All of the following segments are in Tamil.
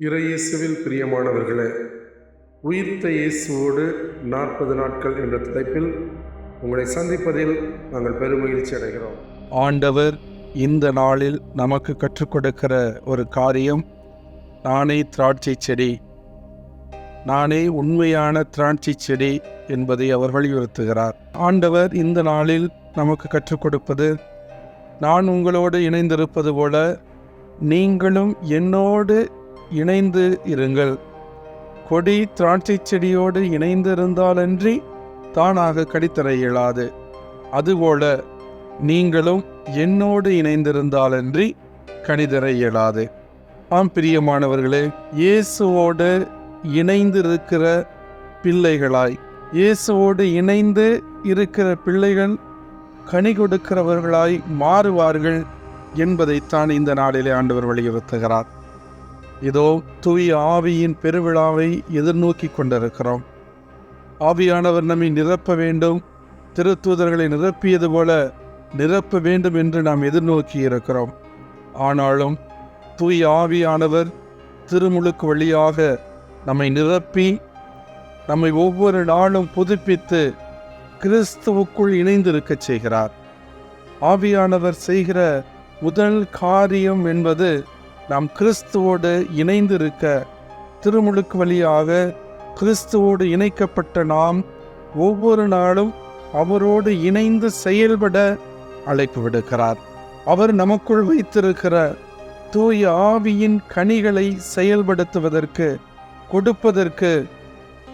இறையேசுவில் பிரியமானவர்களே உயிர்த்த இயேசுவோடு நாற்பது நாட்கள் என்ற தலைப்பில் உங்களை சந்திப்பதில் நாங்கள் பெருமகிழ்ச்சி அடைகிறோம். ஆண்டவர் இந்த நாளில் நமக்கு கற்றுக் கொடுக்கிற ஒரு காரியம் நானே திராட்சை செடி. நானே உண்மையான திராட்சை செடி என்பதை அவர் வலியுறுத்துகிறார். ஆண்டவர் இந்த நாளில் நமக்கு கற்றுக் கொடுப்பது நான் உங்களோடு இணைந்திருப்பது போல நீங்களும் என்னோடு இணைந்து இருங்கள். கொடி திராட்சை செடியோடு இணைந்திருந்தாலன்றி தானாக கடித்தர இயலாது. அதுபோல நீங்களும் என்னோடு இணைந்திருந்தாலன்றி கணிதர இயலாது. ஆம் பிரியமானவர்களே இயேசுவோடு இணைந்திருக்கிற பிள்ளைகளாய் இயேசுவோடு இணைந்து இருக்கிற பிள்ளைகள் கனி கொடுக்கிறவர்களாய் மாறுவார்கள் என்பதைத்தான் இந்த நாளிலே ஆண்டவர் வலியுறுத்துகிறார். இதோ தூய ஆவியின் பெருவிழாவை எதிர்நோக்கி கொண்டிருக்கிறோம். ஆவியானவர் நம்மை நிரப்ப வேண்டும் திருத்தூதர்களை நிரப்பியது போல நிரப்ப வேண்டும் என்று நாம் எதிர்நோக்கி இருக்கிறோம் ஆனாலும் தூய் ஆவியானவர் திருமுழுக்கு வழியாக நம்மை நிரப்பி நம்மை ஒவ்வொரு நாளும் புதுப்பித்து கிறிஸ்துவுக்குள் இணைந்திருக்கச் செய்கிறார். ஆவியானவர் செய்கிற முதல் காரியம் என்பது நாம் கிறிஸ்துவோடு இணைந்து இருக்க திருமுழுக்கு வழியாக கிறிஸ்துவோடு இணைக்கப்பட்ட நாம் ஒவ்வொரு நாளும் அவரோடு இணைந்து செயல்பட அழைப்பு விடுக்கிறார். அவர் நமக்குள் வைத்திருக்கிற தூய ஆவியின் கனிகளை செயல்படுத்துவதற்கு கொடுப்பதற்கு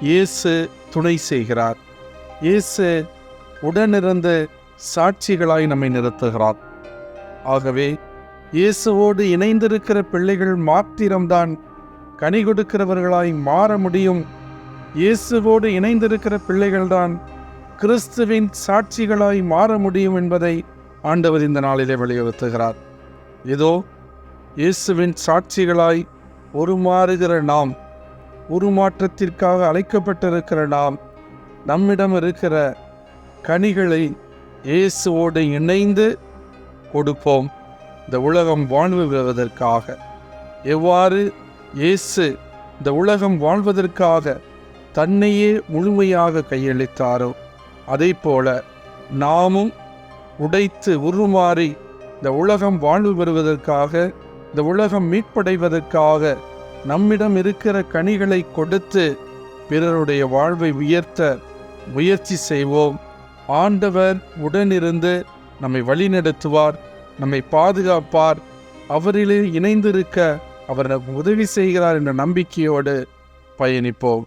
இயேசு துணை செய்கிறார். இயேசு உடனிருந்து சாட்சிகளாய் நம்மை நிறுத்துகிறார். ஆகவே இயேசுவோடு இணைந்திருக்கிற பிள்ளைகள் மாத்திரம்தான். கனி கொடுக்கிறவர்களாய் மாற முடியும். இயேசுவோடு இணைந்திருக்கிற பிள்ளைகள்தான் கிறிஸ்துவின் சாட்சிகளாய் மாற முடியும் என்பதை ஆண்டவர் இந்த நாளிலே வலியுறுத்துகிறார். இதோ இயேசுவின் சாட்சிகளாய் உருமாறுகிற நாம் உருமாற்றத்திற்காக அழைக்கப்பட்டிருக்கிற நாம் நம்மிடம் இருக்கிற கனிகளை இயேசுவோடு இணைந்து கொடுப்போம். இந்த உலகம் வாழ்வு பெறுவதற்காக எவ்வாறு இயேசு இந்த உலகம் வாழ்வதற்காக தன்னையே முழுமையாக கையளித்தாரோ அதே போல நாமும் உடைத்து உருமாறி இந்த உலகம் வாழ்வு பெறுவதற்காக இந்த உலகம் மீட்படைவதற்காக நம்மிடம் இருக்கிற கனிகளை கொடுத்து பிறருடைய வாழ்வை உயர்த்த முயற்சி செய்வோம். ஆண்டவர் உடனிருந்து நம்மை வழிநடத்துவார். நம்மை பாதுகாப்பார். அவரிலே இணைந்திருக்க அவர் நமக்கு உதவி செய்கிறார் என்ற நம்பிக்கையோடு பயணிப்போம்.